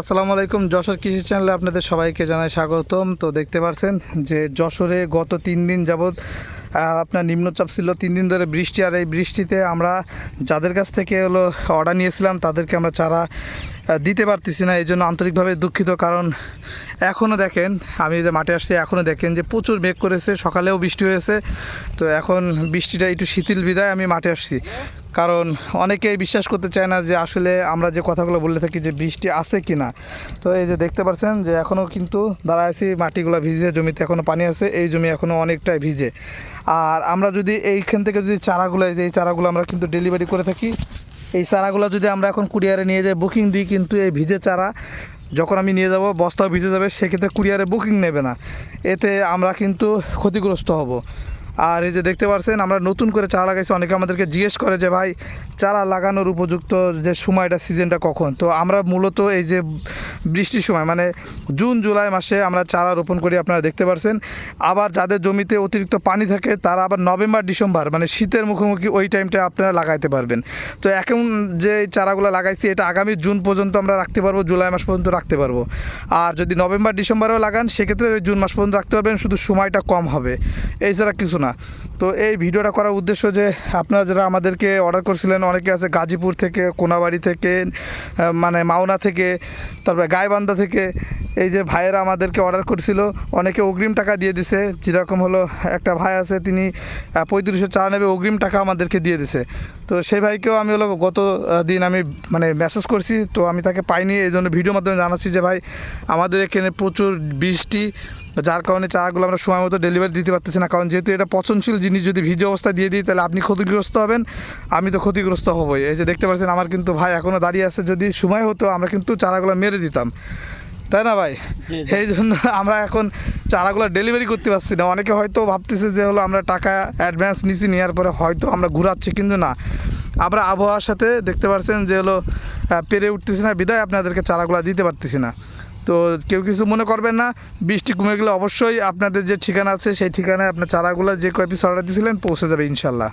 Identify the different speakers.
Speaker 1: আসসালামু আলাইকুম, যশোর কৃষি চ্যানেলে আপনাদের সবাইকে জানাই স্বাগতম। তো দেখতে পাচ্ছেন যে যশোরে গত তিন দিন যাবৎ আপনার নিম্নচাপ ছিল, তিন দিন ধরে বৃষ্টি। আর এই বৃষ্টিতে আমরা যাদের কাছ থেকে হলো অর্ডার নিয়েছিলাম, তাদেরকে আমরা চারা দিতে পারতেছি না। এই জন্য আন্তরিকভাবে দুঃখিত। কারণ এখনও দেখেন, আমি যে মাঠে আসছি এখনও দেখেন যে প্রচুর মেঘ করেছে, সকালেও বৃষ্টি হয়েছে। তো এখন বৃষ্টিটা একটু শিথিল বিদায় আমি মাঠে আসছি। কারণ অনেকেই বিশ্বাস করতে চায় না যে আসলে আমরা যে কথাগুলো বলে থাকি যে বৃষ্টি আছে কি না তো এই যে দেখতে পাচ্ছেন যে এখনও কিন্তু দাঁড়ায় আছি, মাটিগুলো ভিজে, জমিতে এখনও পানি আছে, এই জমি এখনও অনেকটাই ভিজে। আর আমরা যদি এইখান থেকে যদি চারাগুলো যে এই চারাগুলো আমরা কিন্তু ডেলিভারি করে থাকি, এই চারাগুলো যদি আমরা এখন কুরিয়ারে নিয়ে যাই বুকিং দিই কিন্তু এই ভিজে চারা যখন আমি নিয়ে যাব, বস্তাও ভিজে যাবে, সেক্ষেত্রে কুরিয়ারে বুকিং নেবে না। এতে আমরা কিন্তু ক্ষতিগ্রস্ত হব। আর এই যে দেখতে পাচ্ছেন আমরা নতুন করে চারা লাগাইছি। অনেকে আমাদেরকে জিজ্ঞেস করে যে, ভাই, চারা লাগানোর উপযুক্ত যে সময়টা, সিজনটা কখন? তো আমরা মূলত এই যে বৃষ্টির সময় মানে জুন, জুলাই মাসে আমরা চারা রোপণ করি, আপনারা দেখতে পাচ্ছেন আবার যাদের জমিতে অতিরিক্ত পানি থাকে, তারা আবার নভেম্বর, ডিসেম্বর মানে শীতের মুখোমুখি ওই টাইমটা আপনারা লাগাইতে পারবেন। তো এখন যে চারাগুলো লাগাইছি, এটা আগামী জুন পর্যন্ত আমরা রাখতে পারব, জুলাই মাস পর্যন্ত রাখতে পারব। আর যদি নভেম্বর, ডিসেম্বরেও লাগান, সেক্ষেত্রে ওই জুন মাস পর্যন্ত রাখতে পারবেন, শুধু সময়টা কম হবে। এছাড়া কিছু না। na তো এই ভিডিওটা করার উদ্দেশ্য যে আপনারা যারা আমাদেরকে অর্ডার করছিলেন, অনেকে আছে গাজীপুর থেকে, কোনাবাড়ি থেকে মানে মাওনা থেকে, তারপরে গাইবান্ধা থেকে, এই যে ভাইয়েরা আমাদেরকে অর্ডার করছিল, অনেকে অগ্রিম টাকা দিয়ে দিছে। যেরকম হলো একটা ভাই আছে, তিনি পঁয়ত্রিশশো চা নেবে, অগ্রিম টাকা আমাদেরকে দিয়ে দিছে। তো সেই ভাইকেও আমি হলো গত দিন আমি মানে মেসেজ করছি, তো আমি তাকে পাইনি, এই জন্য ভিডিওর মাধ্যমে জানাচ্ছি যে ভাই, আমাদের এখানে প্রচুর বৃষ্টি, যার কারণে চারাগুলো আমরা সময় মতো ডেলিভারি দিতে পারতেছি না, কারণ যেহেতু এটা পচনশীল জিনিস যদি ভিজে অবস্থায় দিয়ে দিই তাহলে আপনি ক্ষতিগ্রস্ত হবেন। আমি তো ক্ষতিগ্রস্ত হবই। এই যে দেখতে পাচ্ছেন আমার কিন্তু ভাই এখনও দাঁড়িয়ে আছে। যদি সময় হতো আমরা কিন্তু চারাগুলো মেরে দিতাম। তাই না ভাই?
Speaker 2: জি।
Speaker 1: জন্য আমরা এখন চারাগুলো ডেলিভারি করতে পারছি না। অনেকে হয়তো ভাবতেছে যে হলো আমরা টাকা অ্যাডভান্স নিছি নেওয়ার পরে হয়তো আমরা ঘুরাচ্ছি, কিন্তু না। আমরা আবহাওয়ার সাথে দেখতে পাচ্ছেন যে হলো পেরে উঠতেছি না, বিদায় আপনাদেরকে চারাগুলো দিতে পারতেছি না। তো কেউ কিছু মনে করবেন না, বৃষ্টি কমে গেলে অবশ্যই আপনাদের যে ঠিকানা আছে, সেই ঠিকানায় আপনার চারাগুলো যে কয় অর্ডার দিয়েছিলেন পৌঁছে যাবে ইনশাল্লাহ।